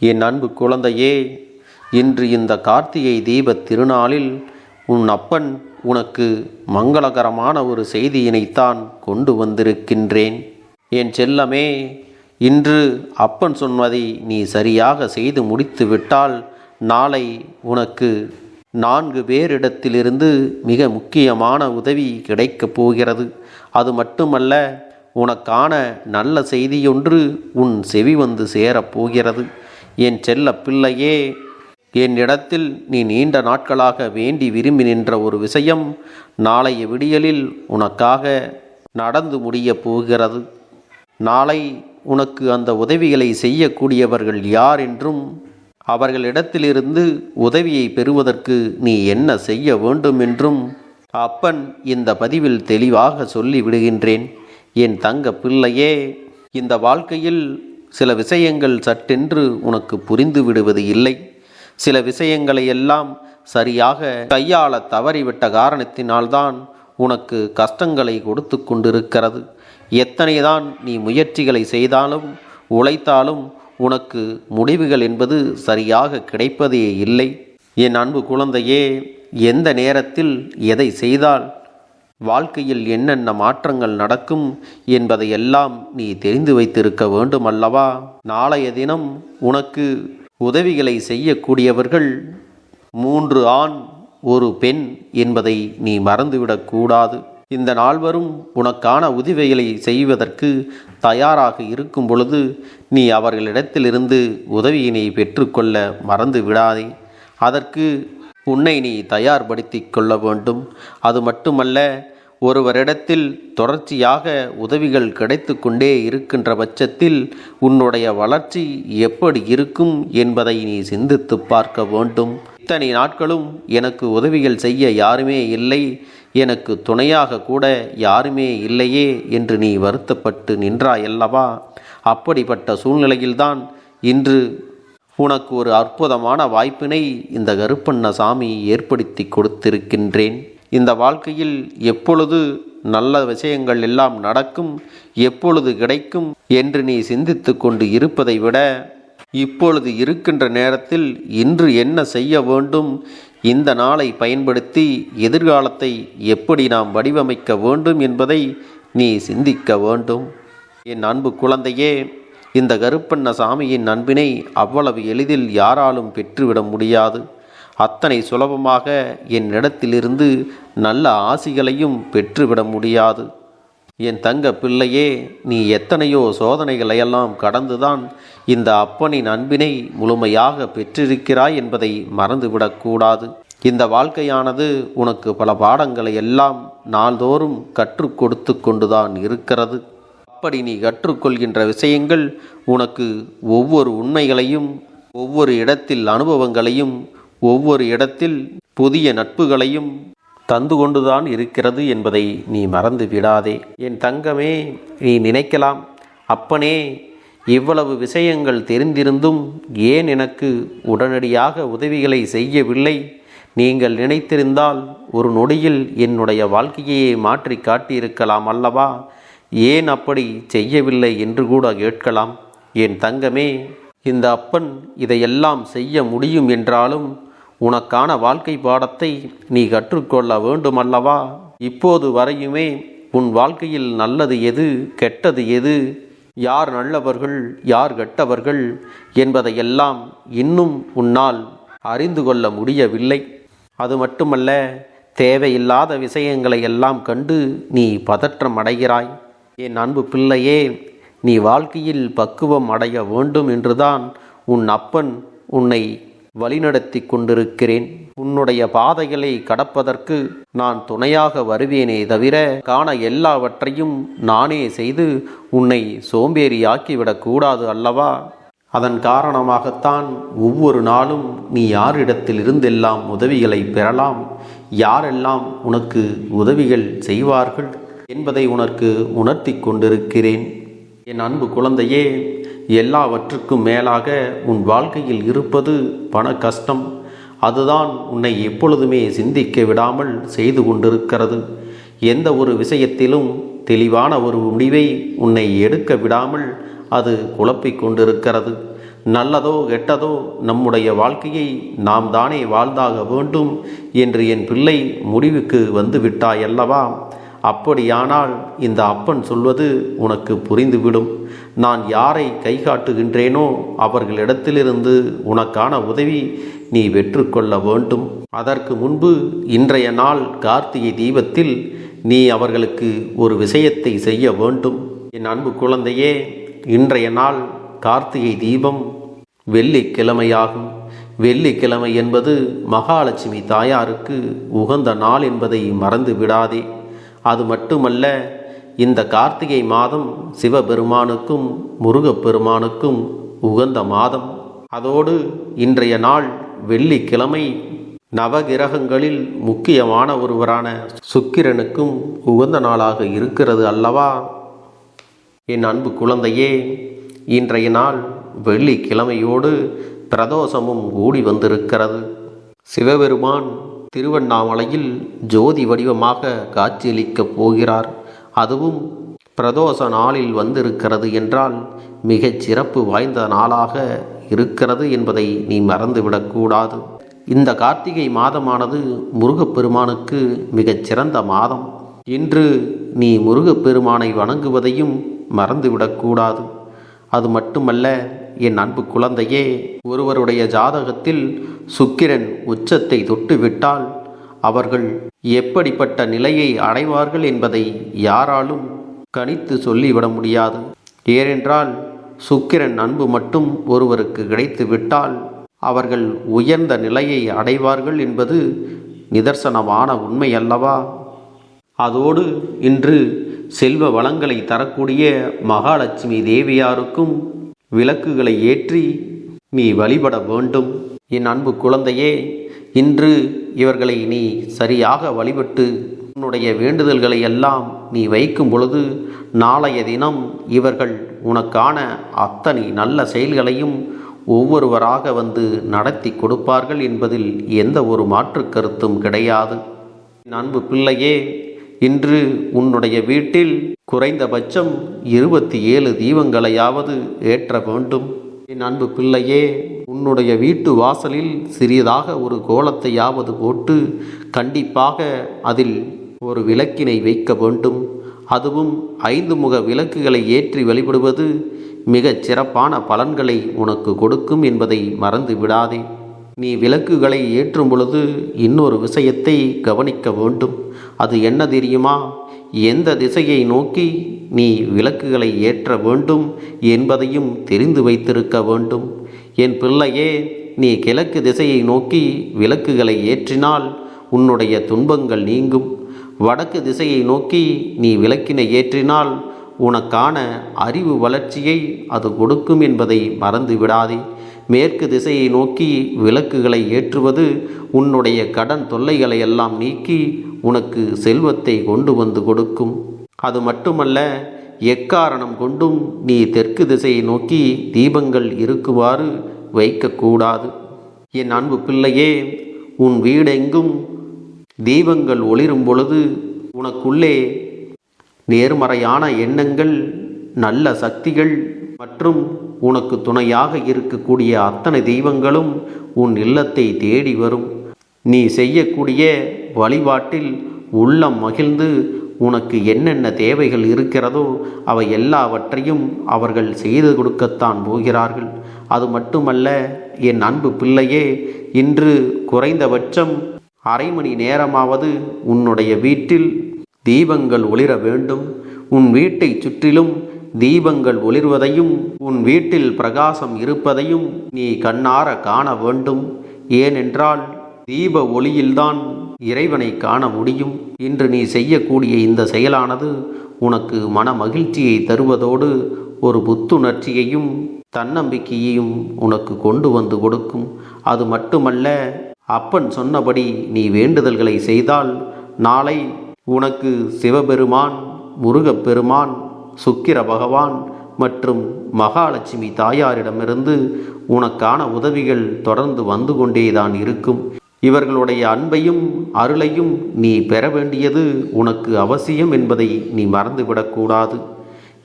என் அன்பு குழந்தையே இன்று இந்த கார்த்திகை தீபத் திருநாளில் உன் அப்பன் உனக்கு மங்களகரமான ஒரு செய்தியினைத்தான் கொண்டு வந்திருக்கின்றேன். என் செல்லமே இன்று அப்பன் சொன்னதை நீ சரியாக செய்து முடித்து விட்டால் நாளை உனக்கு நான்கு பேரிடத்திலிருந்து மிக முக்கியமான உதவி கிடைக்கப் போகிறது. அது மட்டுமல்ல உனக்கான நல்ல செய்தியொன்று உன் செவி வந்து சேரப் போகிறது. என் செல்ல பிள்ளையே என்னிடத்தில் நீ நீண்ட நாட்களாக வேண்டி விரும்பி நின்ற ஒரு விஷயம் நாளைய விடியலில் உனக்காக நடந்து முடியப் போகிறது. நாளை உனக்கு அந்த உதவிகளை செய்யக்கூடியவர்கள் யார் என்றும் அவர்களிடத்திலிருந்து உதவியை பெறுவதற்கு நீ என்ன செய்ய வேண்டும் என்றும் அப்பன் இந்த பதிவில் தெளிவாக சொல்லி விடுகின்றேன் என் தங்க பிள்ளையே இந்த வாழ்க்கையில் சில விஷயங்கள் சட்டென்று உனக்கு புரிந்து விடுவது இல்லை. சில விஷயங்களை எல்லாம் சரியாக கையாள தவறிவிட்ட காரணத்தினால்தான் உனக்கு கஷ்டங்களை கொடுத்து கொண்டிருக்கிறது. எத்தனைதான் நீ முயற்சிகளை செய்தாலும் உழைத்தாலும் உனக்கு முடிவுகள் என்பது சரியாக கிடைப்பதே இல்லை. என் அன்பு குழந்தையே எந்த நேரத்தில் எதை செய்தால் வாழ்க்கையில் என்னென்ன மாற்றங்கள் நடக்கும் என்பதையெல்லாம் நீ தெரிந்து வைத்திருக்க வேண்டும் அல்லவா நாளைய தினம் உனக்கு உதவிகளை செய்யக்கூடியவர்கள் மூன்று ஆண் ஒரு பெண் என்பதை நீ மறந்துவிடக்கூடாது இந்த நால்வரும் உனக்கான உதவிகளை செய்வதற்கு தயாராக இருக்கும் பொழுது நீ அவர்களிடத்திலிருந்து உதவியினை பெற்றுக்கொள்ள மறந்து விடாதே அதற்கு உன்னை நீ தயார்படுத்தி கொள்ள வேண்டும். அது மட்டுமல்ல ஒருவரிடத்தில் தொடர்ச்சியாக உதவிகள் கிடைத்து கொண்டே இருக்கின்ற பட்சத்தில் உன்னுடைய வளர்ச்சி எப்படி இருக்கும் என்பதை நீ சிந்தித்து பார்க்க வேண்டும். இத்தனை நாட்களும் எனக்கு உதவிகள் செய்ய யாருமே இல்லை எனக்கு துணையாக கூட யாருமே இல்லையே என்று நீ வருத்தப்பட்டு நின்றாயல்லவா? அப்படிப்பட்ட சூழ்நிலையில்தான் இன்று உனக்கு ஒரு அற்புதமான வாய்ப்பினை இந்த கருப்பண்ண சாமி ஏற்படுத்தி கொடுத்திருக்கின்றேன். இந்த வாழ்க்கையில் எப்பொழுது நல்ல விஷயங்கள் எல்லாம் நடக்கும் எப்பொழுது கிடைக்கும் என்று நீ சிந்தித்து கொண்டு இருப்பதை விட இப்பொழுது இருக்கின்ற நேரத்தில் இன்று என்ன செய்ய வேண்டும் இந்த நாளை பயன்படுத்தி எதிர்காலத்தை எப்படி நாம் வடிவமைக்க வேண்டும் என்பதை நீ சிந்திக்க வேண்டும். என் அன்பு குழந்தையே இந்த கருப்பண்ண சாமியின் அன்பினை அவ்வளவு எளிதில் யாராலும் பெற்றுவிட முடியாது. அத்தனை சுலபமாக என்னிடத்திலிருந்து நல்ல ஆசிகளையும் பெற்றுவிட முடியாது. என் தங்க பிள்ளையே நீ எத்தனையோ சோதனைகளையெல்லாம் கடந்துதான் இந்த அப்பனின் அன்பினை முழுமையாக பெற்றிருக்கிறாய் என்பதை மறந்துவிடக்கூடாது இந்த வாழ்க்கையானது உனக்கு பல பாடங்களை எல்லாம் நாள்தோறும் கற்றுக் கொடுத்து கொண்டுதான் இருக்கிறது. அப்படி நீ கற்றுக்கொள்கின்ற விஷயங்கள் உனக்கு ஒவ்வொரு உண்மைகளையும் ஒவ்வொரு இடத்தில் அனுபவங்களையும் ஒவ்வொரு இடத்தில் புதிய நட்புகளையும் தந்து கொண்டுதான் இருக்கிறது என்பதை நீ மறந்து விடாதே. என் தங்கமே நீ நினைக்கலாம். அப்பனே இவ்வளவு விஷயங்கள் தெரிந்திருந்தும் ஏன் எனக்கு உடனடியாக உதவிகளை செய்யவில்லை? நீங்கள் நினைத்திருந்தால் ஒரு நொடியில் என்னுடைய வாழ்க்கையை மாற்றி காட்டியிருக்கலாம் அல்லவா? ஏன் அப்படி செய்யவில்லை என்று கூட கேட்கலாம். என் தங்கமே இந்த அப்பன் இதையெல்லாம் செய்ய முடியும் என்றாலும் உனக்கான வாழ்க்கை பாடத்தை நீ கற்றுக்கொள்ள வேண்டுமல்லவா? இப்போது வரையுமே உன் வாழ்க்கையில் நல்லது எது கெட்டது எது யார் நல்லவர்கள் யார் கெட்டவர்கள் என்பதையெல்லாம் இன்னும் உன்னால் அறிந்து கொள்ள முடியவில்லை. அது மட்டுமல்ல தேவையில்லாத விஷயங்களை எல்லாம் கண்டு நீ பதற்றம் அடைகிறாய். என் அன்பு பிள்ளையே நீ வாழ்க்கையில் பக்குவம் அடைய வேண்டும் என்றுதான் உன் அப்பன் உன்னை வழிநடத்தி கொண்டிருக்கிறேன். உன்னுடைய பாதைகளை கடப்பதற்கு நான் துணையாக வருவேனே தவிர காண எல்லாவற்றையும் நானே செய்து உன்னை சோம்பேறியாக்கிவிடக்கூடாது அல்லவா? அதன் காரணமாகத்தான் ஒவ்வொரு நாளும் நீ யாரிடத்தில் இருந்தெல்லாம் உதவிகளை பெறலாம். யாரெல்லாம் உனக்கு உதவிகள் செய்வார்கள்? என்பதை உனக்கு உணர்த்தி கொண்டிருக்கிறேன். என் அன்பு குழந்தையே எல்லாவற்றுக்கும் மேலாக உன் வாழ்க்கையில் இருப்பது பண கஷ்டம். அதுதான் உன்னை எப்பொழுதுமே சிந்திக்க விடாமல் செய்து கொண்டிருக்கிறது. எந்த ஒரு விஷயத்திலும் தெளிவான ஒரு முடிவை உன்னை எடுக்க விடாமல் அது குழப்பிக் கொண்டிருக்கிறது. நல்லதோ கெட்டதோ நம்முடைய வாழ்க்கையை நாம் தானே வாழ்ந்தாக வேண்டும் என்று என் பிள்ளை முடிவுக்கு வந்து விட்டாயல்லவா? அப்படியானால் இந்த அப்பன் சொல்வது உனக்கு புரிந்துவிடும். நான் யாரை கை காட்டுகின்றேனோ அவர்களிடத்திலிருந்து உனக்கான உதவி நீ வெற்றுக்கொள்ள வேண்டும். அதற்கு முன்பு இன்றைய நாள் கார்த்திகை தீபத்தில் நீ அவர்களுக்கு ஒரு விஷயத்தை செய்ய வேண்டும். என் அன்பு குழந்தையே இன்றைய நாள் கார்த்திகை தீபம் வெள்ளிக்கிழமையாகும். வெள்ளிக்கிழமை என்பது மகாலட்சுமி தாயாருக்கு உகந்த நாள் என்பதை மறந்து விடாதே அது மட்டுமல்ல இந்த கார்த்திகை மாதம் சிவபெருமானுக்கும் முருகப்பெருமானுக்கும் உகந்த மாதம். அதோடு இன்றைய நாள் வெள்ளிக்கிழமை. நவகிரகங்களில் முக்கியமான ஒருவரான சுக்கிரனுக்கும் உகந்த நாளாக இருக்கிறது அல்லவா? என் அன்பு குழந்தையே இன்றைய நாள் வெள்ளிக்கிழமையோடு பிரதோஷமும் கூடி வந்திருக்கிறது. சிவபெருமான் திருவண்ணாமலையில் ஜோதி வடிவமாக காட்சியளிக்கப் போகிறார். அதுவும் பிரதோஷ நாளில் வந்திருக்கிறது என்றால் மிகச் சிறப்பு வாய்ந்த நாளாக இருக்கிறது என்பதை நீ மறந்துவிடக்கூடாது இந்த கார்த்திகை மாதமானது முருகப்பெருமானுக்கு மிகச் சிறந்த மாதம். இன்று நீ முருகப்பெருமானை வணங்குவதையும் மறந்துவிடக்கூடாது அது மட்டுமல்ல என் அன்பு குழந்தையே ஒருவருடைய ஜாதகத்தில் சுக்கிரன் உச்சத்தை தொட்டுவிட்டால் அவர்கள் எப்படிப்பட்ட நிலையை அடைவார்கள் என்பதை யாராலும் கணித்து சொல்லிவிட முடியாது. ஏனென்றால் சுக்கிரன் அன்பு மட்டும் ஒருவருக்கு கிடைத்து விட்டால் அவர்கள் உயர்ந்த நிலையை அடைவார்கள் என்பது நிதர்சனமான உண்மை அல்லவா அதோடு இன்று செல்வ வளங்களை தரக்கூடிய மகாலட்சுமி தேவியாருக்கும் விளக்குகளை ஏற்றி நீ வழிபட வேண்டும். என் அன்பு குழந்தையே இன்று இவர்களை நீ சரியாக வழிபட்டு உன்னுடைய வேண்டுதல்களை எல்லாம் நீ வைக்கும் பொழுது நாளைய தினம் இவர்கள் உனக்கான அத்தனை நல்ல செயல்களையும் ஒவ்வொருவராக வந்து நடத்தி கொடுப்பார்கள் என்பதில் எந்த ஒரு மாற்று கருத்தும் கிடையாது. என் அன்பு பிள்ளையே இன்று உன்னுடைய வீட்டில் குறைந்தபட்சம் இருபத்தி ஏழு தீபங்களையாவது ஏற்ற வேண்டும். என் அன்பு பிள்ளையே உன்னுடைய வீட்டு வாசலில் சிறியதாக ஒரு கோலத்தையாவது போட்டு கண்டிப்பாக அதில் ஒரு விளக்கினை வைக்க வேண்டும். அதுவும் ஐந்து முக விளக்குகளை ஏற்றி வழிபடுவது மிகச் சிறப்பான பலன்களை உனக்கு கொடுக்கும் என்பதை மறந்து விடாதே. நீ விளக்குகளை ஏற்றும் பொழுது இன்னொரு விஷயத்தை கவனிக்க வேண்டும். அது என்ன தெரியுமா? எந்த திசையை நோக்கி நீ விளக்குகளை ஏற்ற வேண்டும் என்பதையும் தெரிந்து வைத்திருக்க வேண்டும். என் பிள்ளையே நீ கிழக்கு திசையை நோக்கி விளக்குகளை ஏற்றினால் உன்னுடைய துன்பங்கள் நீங்கும். வடக்கு திசையை நோக்கி நீ விளக்கினை ஏற்றினால் உனக்கான அறிவு வளர்ச்சியை அது கொடுக்கும் என்பதை மறந்து விடாதே மேற்கு திசையை நோக்கி விளக்குகளை ஏற்றுவது உன்னுடைய கடன் தொல்லைகளை எல்லாம் நீக்கி உனக்கு செல்வத்தை கொண்டு வந்து கொடுக்கும். அது மட்டுமல்ல எக்காரணம் கொண்டும் நீ தெற்கு திசையை நோக்கி தீபங்கள் இருக்குமாறு வைக்கக்கூடாது. என் அன்பு பிள்ளையே உன் வீடெங்கும் தீபங்கள் ஒளிரும் பொழுது உனக்குள்ளே நேர்மறையான எண்ணங்கள் நல்ல சக்திகள் மற்றும் உனக்கு துணையாக இருக்கக்கூடிய அத்தனை தெய்வங்களும் உன் இல்லத்தை தேடி வரும். நீ செய்யக்கூடிய வழிபாட்டில் உள்ளம் மகிழ்ந்து உனக்கு என்னென்ன தேவைகள் இருக்கிறதோ அவை எல்லாவற்றையும் அவர்கள் செய்து கொடுக்கத்தான் போகிறார்கள். அது மட்டுமல்ல என் அன்பு பிள்ளையே இன்று குறைந்தபட்சம் அரை மணி நேரமாவது உன்னுடைய வீட்டில் தீபங்கள் ஒளிர வேண்டும். உன் வீட்டைச் சுற்றிலும் தீபங்கள் ஒளிர்வதையும் உன் வீட்டில் பிரகாசம் இருப்பதையும் நீ கண்ணார காண வேண்டும். ஏனென்றால் தீப ஒளியில்தான் இறைவனை காண முடியும். இன்று நீ செய்யக்கூடிய இந்த செயலானது உனக்கு மன மகிழ்ச்சியை தருவதோடு ஒரு புத்துணர்ச்சியையும் தன்னம்பிக்கையையும் உனக்கு கொண்டு வந்து கொடுக்கும். அது மட்டுமல்ல அப்பன் சொன்னபடி நீ வேண்டுதல்களை செய்தால் நாளை உனக்கு சிவபெருமான் முருகப்பெருமான் சுக்கிர பகவான் மற்றும் மகாலட்சுமி தாயாரிடமிருந்து உனக்கான உதவிகள் தொடர்ந்து வந்து கொண்டேதான் இருக்கும். இவர்களுடைய அன்பையும் அருளையும் நீ பெற வேண்டியது உனக்கு அவசியம் என்பதை நீ மறந்துவிடக்கூடாது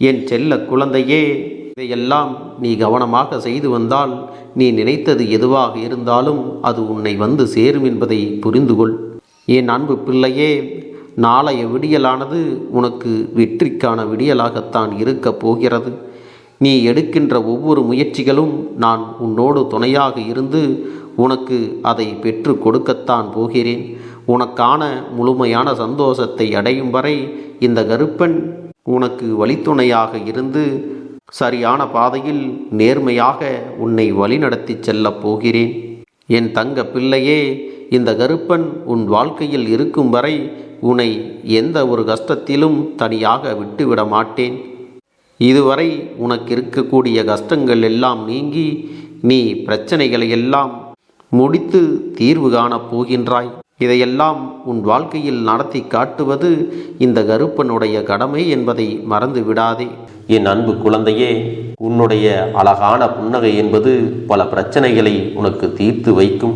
என் செல்ல குழந்தையே இதையெல்லாம் நீ கவனமாக செய்து வந்தால் நீ நினைத்தது எதுவாக இருந்தாலும் அது உன்னை வந்து சேரும் என்பதை புரிந்துகொள். என் அன்பு பிள்ளையே நாளைய விடியலானது உனக்கு வெற்றிக்கான விடியலாகத்தான் இருக்கப் போகிறது. நீ எடுக்கின்ற ஒவ்வொரு முயற்சிகளும் நான் உன்னோடு துணையாக இருந்து உனக்கு அதை பெற்று கொடுக்கத்தான் போகிறேன். உனக்கான முழுமையான சந்தோஷத்தை அடையும் வரை இந்த கருப்பன் உனக்கு வழித்துணையாக இருந்து சரியான பாதையில் நேர்மையாக உன்னை வழிநடத்திச் செல்லப் போகிறேன். என் தங்க பிள்ளையே இந்த கருப்பன் உன் வாழ்க்கையில் இருக்கும் வரை உன்னை எந்த ஒரு கஷ்டத்திலும் தனியாக விட்டுவிட மாட்டேன். இதுவரை உனக்கு இருக்கக்கூடிய கஷ்டங்கள் எல்லாம் நீங்கி நீ பிரச்சனைகளை எல்லாம் முடித்து தீர்வு காணப் போகின்றாய். இதையெல்லாம் உன் வாழ்க்கையில் நடத்தி காட்டுவது இந்த கருப்பனுடைய கடமை என்பதை மறந்து விடாதே. என் அன்பு குழந்தையே உன்னுடைய அழகான புன்னகை என்பது பல பிரச்சனைகளை உனக்கு தீர்த்து வைக்கும்.